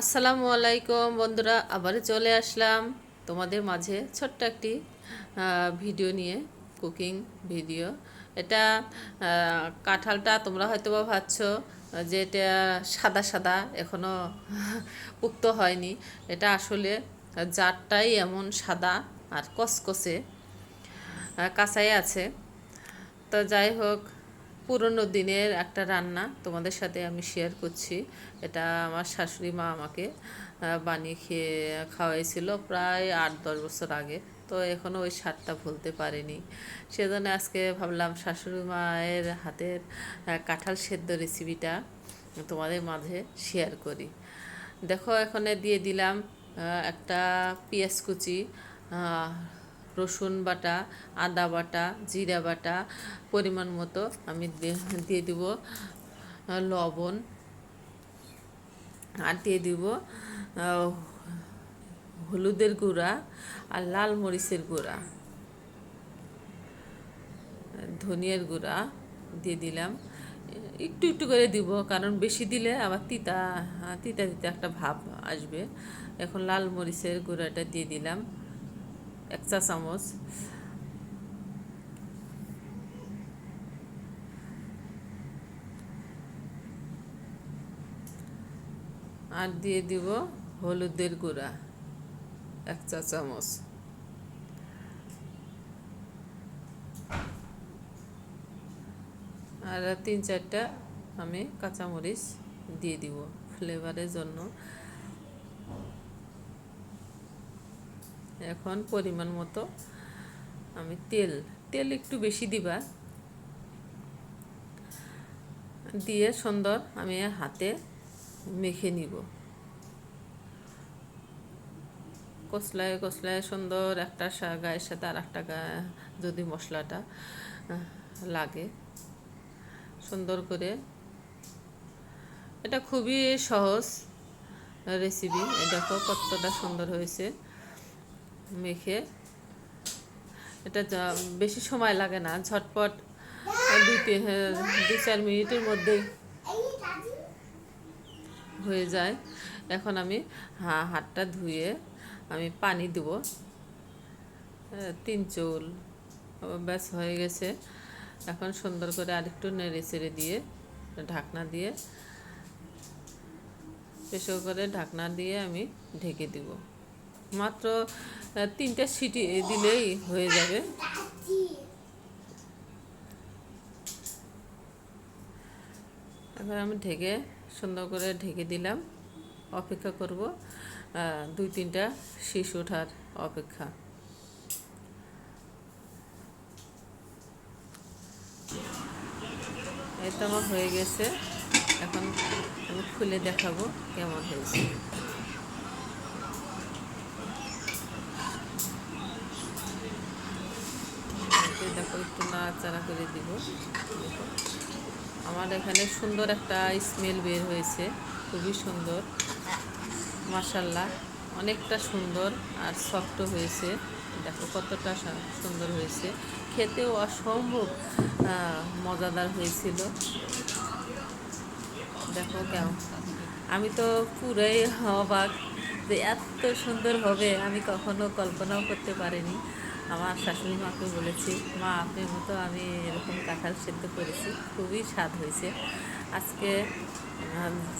আসসালামু আলাইকুম বন্ধুরা, আবার চলে আসলাম তোমাদের মাঝে ছোট্ট একটি ভিডিও নিয়ে, কুকিং ভিডিও। এটা কাঁঠালটা তোমরা হয়তো বা ভাবছ, যে এটা সাদা সাদা, এখনও পুক্ত হয়নি। এটা আসলে জারটাই এমন সাদা আর কসকসে কাঁচাই আছে। তো যাই হোক পুরনো দিনের একটা রান্না তোমাদের সাথে আমি শেয়ার করছি। এটা আমার শাশুড়ি মা আমাকে বানিয়ে খেয়ে খাওয়াইছিল প্রায় আট, দশ বছর আগে। তো এখনও ওই স্বাদটা ভুলতে পারিনি। সেজন্য আজকে ভাবলাম শাশুড়ি মায়ের হাতের কাঁঠাল সেদ্ধ রেসিপিটা তোমাদের মাঝে শেয়ার করি। দেখো, এখানে দিয়ে দিলাম একটা পেঁয়াজ কুচি রসুন বাটা, আদা বাটা, জিরা বাটা পরিমাণ মতো আমি দিয়ে দিব, লবণ। আর দিয়ে দিব হলুদের গুঁড়া আর লাল মরিচের গুঁড়া। ধনিয়ার গুঁড়া দিয়ে দিলাম। একটু একটু করে দিব, কারণ বেশি দিলে আবার তিতা তিতা তিতা একটা ভাব আসবে। এখন লাল মরিচের গুঁড়াটা দিয়ে দিলাম। এক চা চামচ আর দিয়ে দিব হলুদের গুঁড়া। এক চা চামচ আর তিন চারটা আমি কাঁচামরিচ দিয়ে দিব। ফ্লেভারের জন্য এখন পরিমাণ মতো আমি তেল তেল একটু বেশি দিবা। দিয়ে সুন্দর আমি হাতে মেখে নিব। কসলায় কসলায় সুন্দর একটা গায়ের সাথে আর একটা যদি মশলাটা লাগে। সুন্দর করে এটা খুবই সহজ রেসিপি দেখো কতটা সুন্দর হয়েছে। মেখে। এটা বেশি সময় লাগে না, ঝটপট দুই দুই চার মিনিটের মধ্যেই হয়ে যায়। এখন আমি হাতটা ধুয়ে আমি পানি দেব। তিন চুল, ব্যাস হয়ে গেছে। এখন সুন্দর করে আরেকটু নেড়ে চেড়ে দিয়ে ঢাকনা দিয়ে প্রেশার করে ঢাকনা দিয়ে আমি ঢেকে দিব। মাত্র তিনটে সিটি দিলেই হয়ে যাবে। এবার আমি ঢেকে, সুন্দর করে ঢেকে দিলাম। অপেক্ষা করব দুই তিনটা শীষ ওঠার অপেক্ষা। তো আমার হয়ে গেছে। এখন আমি খুলে দেখাবো কেমন হয়েছে এই দেখো একটু নাড়াচাড়া করে দিব। আমার এখানে সুন্দর একটা স্মেল বের হয়েছে, খুবই সুন্দর। মাসাল্লাহ অনেকটা সুন্দর আর সফট হয়েছে। দেখো কতটা সুন্দর হয়েছে। খেতেও অসম্ভব মজাদার হয়েছিল। দেখো কেমন। আমি তো পুরাই অবাক যে এত সুন্দর হবে, আমি কখনো কল্পনাও করতে পারিনি। আমার শাশুড়ি মাকে বলেছি, মা, আপনার মতো আমি এরকম কাঁঠাল সেদ্ধ করেছি, খুবই স্বাদ হয়েছে। আজকে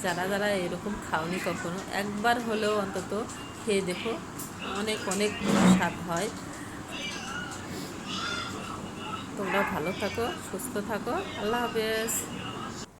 যারা যারা এরকম খাওনি কখনো, একবার হলেও অন্তত খেয়ে দেখো, অনেক অনেক স্বাদ হয়। তোমরা ভালো থাকো, সুস্থ থাকো, আল্লাহ হাফেজ।